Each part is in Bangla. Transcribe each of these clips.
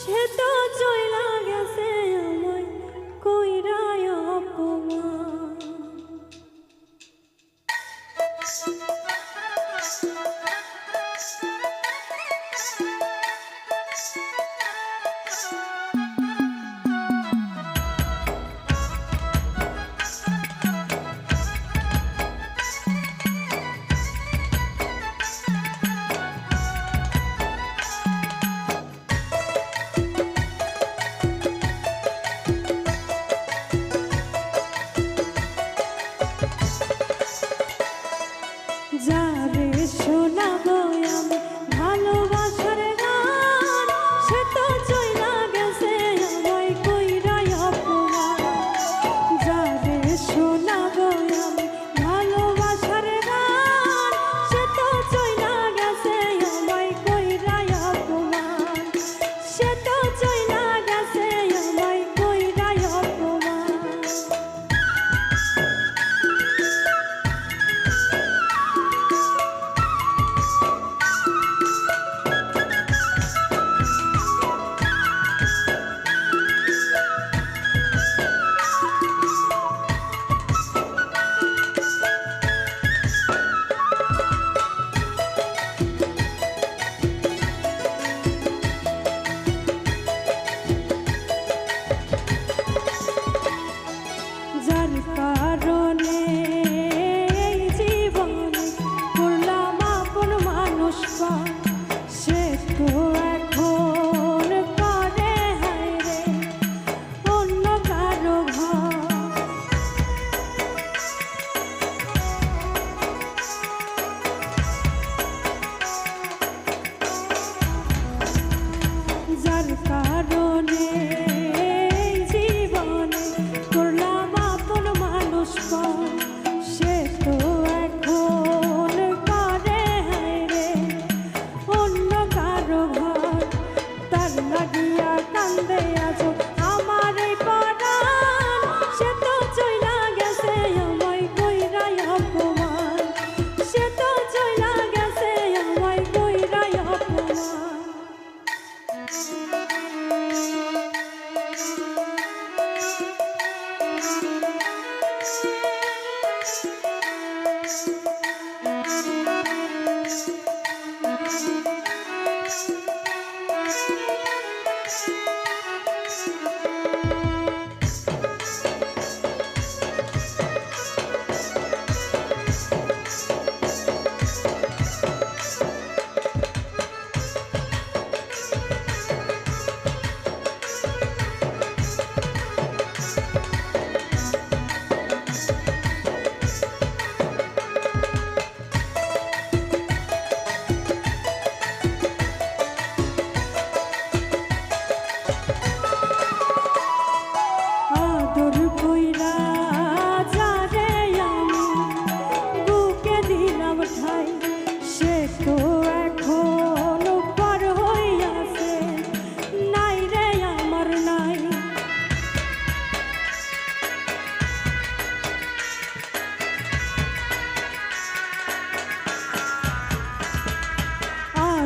সে তো চইলা গেছে আমায় কইরায় অপমান।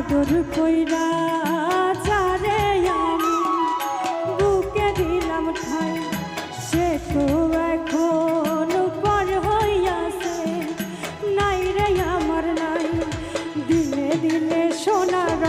আদর কইরা চারে আমি। বুকে দিলাম ঠাই, সে তো এখন পর হইয়াছে। নাই রে আমার নাই, দিনে দিনে সোনার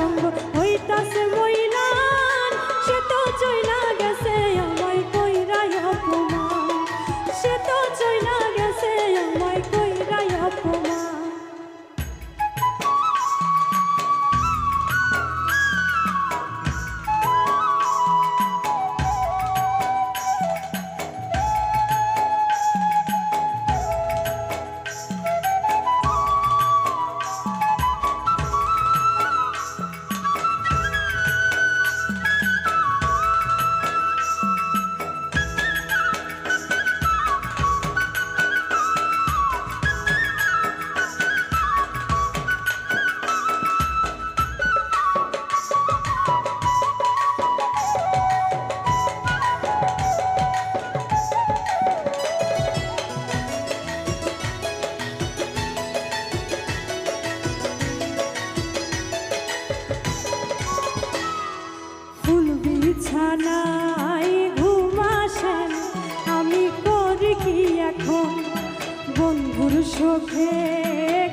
সুখে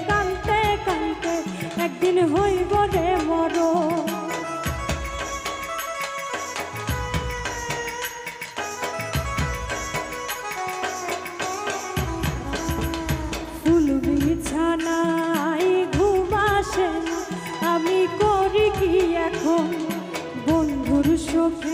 কানতে কানতে একদিন হইব রে মরণ। ফুল বিছানায় ঘুম আসে আমি করি কি এখন বন্ধুর সুখে